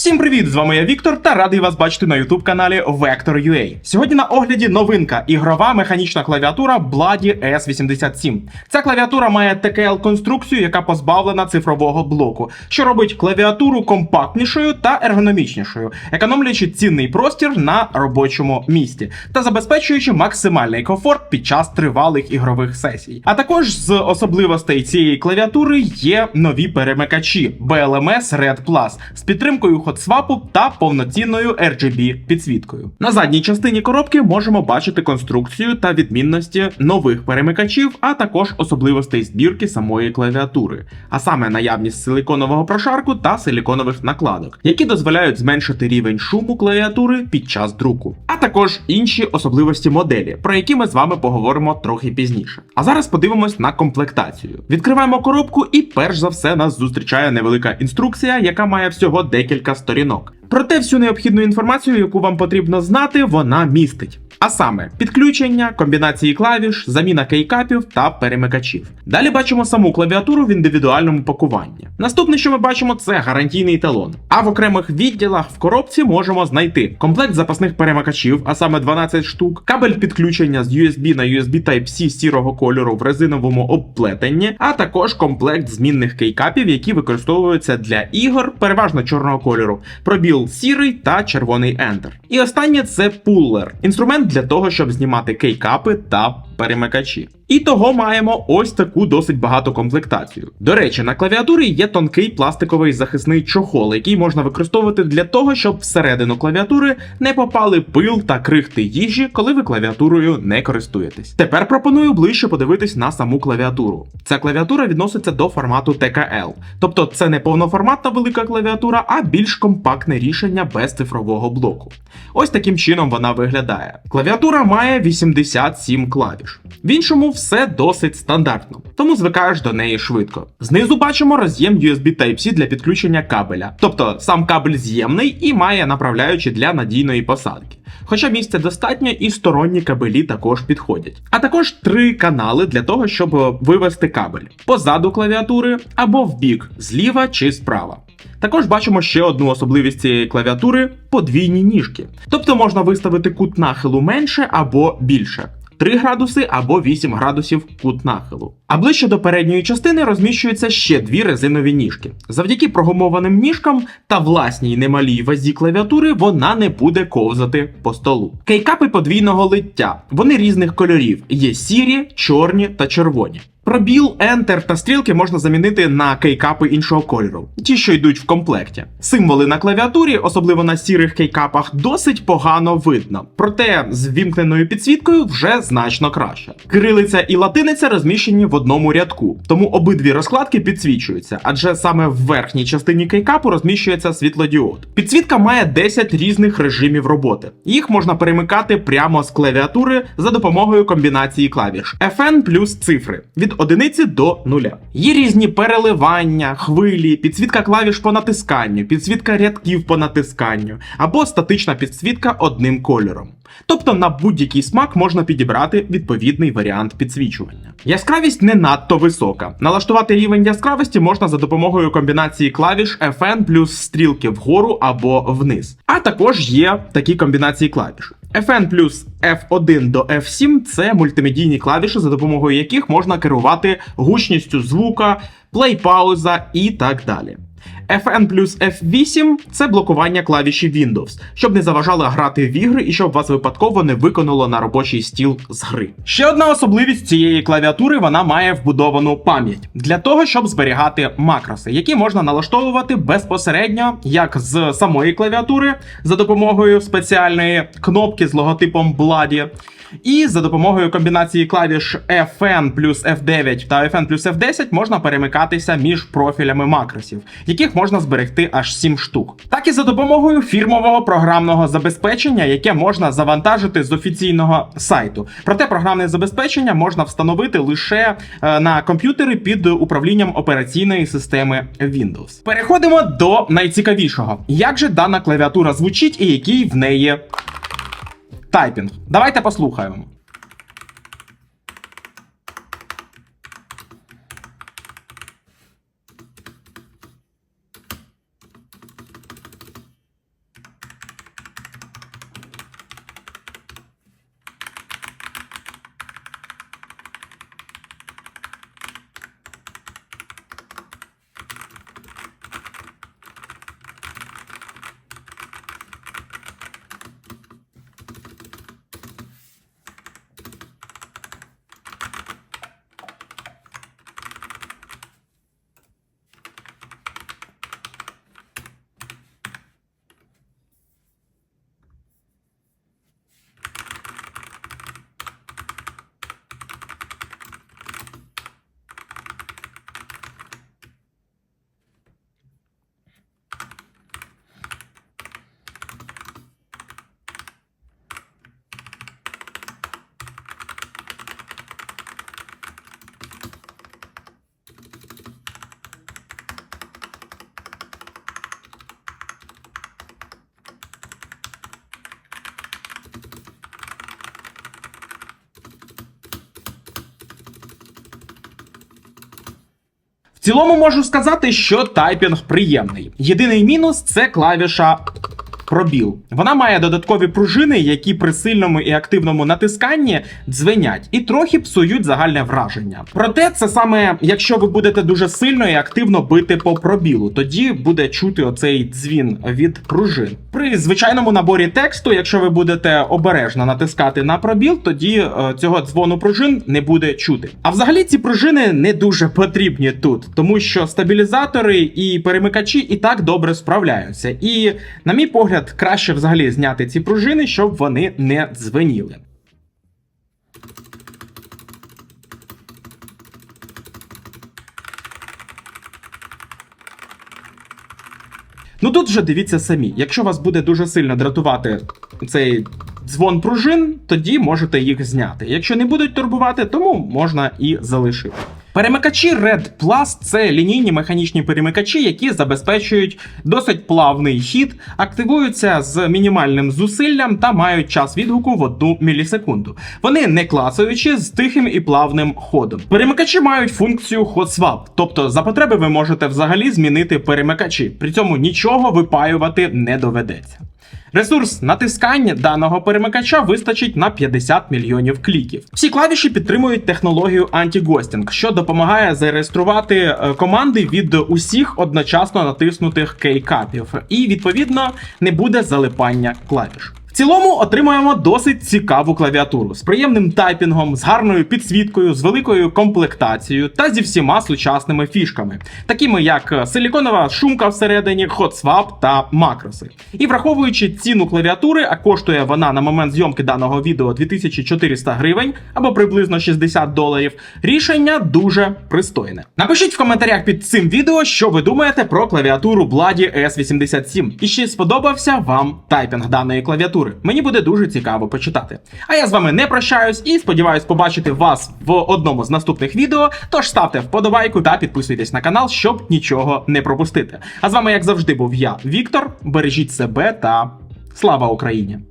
Всім привіт! З вами я Віктор та радий вас бачити на youtube каналі Vector.ua. Сьогодні на огляді новинка ігрова механічна клавіатура Bloody S87. Ця клавіатура має TKL конструкцію, яка позбавлена цифрового блоку, що робить клавіатуру компактнішою та ергономічнішою, економлюючи цінний простір на робочому місці та забезпечуючи максимальний комфорт під час тривалих ігрових сесій. А також з особливостей цієї клавіатури є нові перемикачі BLMS Red Plus з підтримкою хотсвапу та повноцінною RGB підсвіткою. На задній частині коробки можемо бачити конструкцію та відмінності нових перемикачів, а також особливостей збірки самої клавіатури, а саме наявність силиконового прошарку та силиконових накладок, які дозволяють зменшити рівень шуму клавіатури під час друку, а також інші особливості моделі, про які ми з вами поговоримо трохи пізніше. А зараз подивимось на комплектацію. Відкриваємо коробку, і перш за все нас зустрічає невелика інструкція, яка має всього декілька сторінок. Проте всю необхідну інформацію, яку вам потрібно знати, вона містить. А саме підключення, комбінації клавіш, заміна кейкапів та перемикачів. Далі бачимо саму клавіатуру в індивідуальному пакуванні. Наступне, що ми бачимо, це гарантійний талон. А в окремих відділах в коробці можемо знайти комплект запасних перемикачів, а саме 12 штук, кабель підключення з USB на USB Type-C сірого кольору в резиновому обплетенні, а також комплект змінних кейкапів, які використовуються для ігор, переважно чорного кольору, пробіл сірий та червоний ендер, І останнє це пуллер, інструмент для того, щоб знімати кейкапи та перемикачі. І того маємо ось таку досить багато комплектацію. До речі, на клавіатурі є тонкий пластиковий захисний чохол, який можна використовувати для того, щоб всередину клавіатури не попали пил та крихти їжі, коли ви клавіатурою не користуєтесь. Тепер пропоную ближче подивитись на саму клавіатуру. Ця клавіатура відноситься до формату TKL, тобто це не повноформатна велика клавіатура, а більш компактне рішення без цифрового блоку. Ось таким чином вона виглядає. Клавіатура має 87 клавіш. В іншому все досить стандартно, тому звикаєш до неї швидко. Знизу бачимо роз'єм USB Type-C для підключення кабеля, тобто сам кабель з'ємний і має направляючі для надійної посадки. Хоча місця достатньо і сторонні кабелі також підходять. А також три канали для того, щоб вивести кабель позаду клавіатури або в бік, зліва чи справа. Також бачимо ще одну особливість цієї клавіатури подвійні ніжки. Тобто можна виставити кут нахилу менше або більше. 3 градуси або 8 градусів кут нахилу. А ближче до передньої частини розміщуються ще дві резинові ніжки. Завдяки прогумованим ніжкам та власній немалій вазі клавіатури вона не буде ковзати по столу. Кейкапи подвійного лиття. Вони різних кольорів: є сірі, чорні та червоні. Пробіл, Enter та стрілки можна замінити на кейкапи іншого кольору, ті, що йдуть в комплекті. Символи на клавіатурі, особливо на сірих кейкапах, досить погано видно. Проте з вімкненою підсвіткою вже значно краще. Кирилиця і латиниця розміщені в одному рядку, тому обидві розкладки підсвічуються, адже саме в верхній частині кейкапу розміщується світлодіод. Підсвітка має 10 різних режимів роботи. Їх можна перемикати прямо з клавіатури за допомогою комбінації клавіш FN плюс цифри від одиниці до нуля. Є різні переливання, хвилі, підсвітка клавіш по натисканню, підсвітка рядків по натисканню або статична підсвітка одним кольором. Тобто на будь-який смак можна підібрати відповідний варіант підсвічування. Яскравість не надто висока. Налаштувати рівень яскравості можна за допомогою комбінації клавіш FN плюс стрілки вгору або вниз. А також є такі комбінації клавіш. FN плюс F1 до F7 це мультимедійні клавіші, за допомогою яких можна керувати гучністю звука, плей-пауза і так далі. FN плюс F8 це блокування клавіші Windows, щоб не заважало грати в ігри і щоб вас випадково не виконало на робочий стіл з гри. Ще одна особливість цієї клавіатури вона має вбудовану пам'ять для того, щоб зберігати макроси, які можна налаштовувати безпосередньо як з самої клавіатури за допомогою спеціальної кнопки з логотипом Bloody, і за допомогою комбінації клавіш FN плюс F9 та FN плюс F10 можна перемикатися між профілями макросів, яких можна зберегти аж 7 штук. Так і за допомогою фірмового програмного забезпечення, яке можна завантажити з офіційного сайту. Проте програмне забезпечення можна встановити лише е, на комп'ютери під управлінням операційної системи Windows. Переходимо до найцікавішого: як же дана клавіатура звучить і який в неї тайпінг. Давайте послухаємо. Цілому можу сказати, що тайпінг приємний. Єдиний мінус це клавіша пробіл. Вона має додаткові пружини, які при сильному і активному натисканні дзвенять і трохи псують загальне враження. Проте це саме якщо ви будете дуже сильно і активно бити по пробілу, тоді буде чути оцей дзвін від пружин. При звичайному наборі тексту, якщо ви будете обережно натискати на пробіл, тоді е, цього дзвону пружин не буде чути. А взагалі ці пружини не дуже потрібні тут, тому що стабілізатори і перемикачі і так добре справляються. І, на мій погляд, краще взагалі зняти ці пружини, щоб вони не дзвеніли. Ну тут вже дивіться самі. Якщо вас буде дуже сильно дратувати цей дзвон пружин, тоді можете їх зняти. Якщо не будуть турбувати, тому можна і залишити. Перемикачі Red Plus – це лінійні механічні перемикачі, які забезпечують досить плавний хід, активуються з мінімальним зусиллям та мають час відгуку в 1 мілісекунду. Вони не клацаючі з тихим і плавним ходом. Перемикачі мають функцію Hot Swap, тобто за потреби ви можете взагалі змінити перемикачі. При цьому нічого випаювати не доведеться. Ресурс натискання даного перемикача вистачить на 50 мільйонів кліків. Всі клавіші підтримують технологію антігостінг, що допомагає зареєструвати е, команди від усіх одночасно натиснутих кейкапів, і відповідно не буде залипання клавіш. Цілому отримуємо досить цікаву клавіатуру з приємним тайпінгом, з гарною підсвіткою, з великою комплектацією та зі всіма сучасними фішками, такими як силіконова шумка всередині, хотсвап та макроси. І враховуючи ціну клавіатури, а коштує вона на момент зйомки даного відео 2400 гривень або приблизно 60 доларів, рішення дуже пристойне. Напишіть в коментарях під цим відео, що ви думаєте про клавіатуру Bloody S87 і чи сподобався вам тайпінг даної клавіатури. Мені буде дуже цікаво почитати. А я з вами не прощаюсь і сподіваюсь побачити вас в одному з наступних відео. Тож ставте вподобайку та підписуйтесь на канал, щоб нічого не пропустити. А з вами, як завжди, був я, Віктор. Бережіть себе та слава Україні!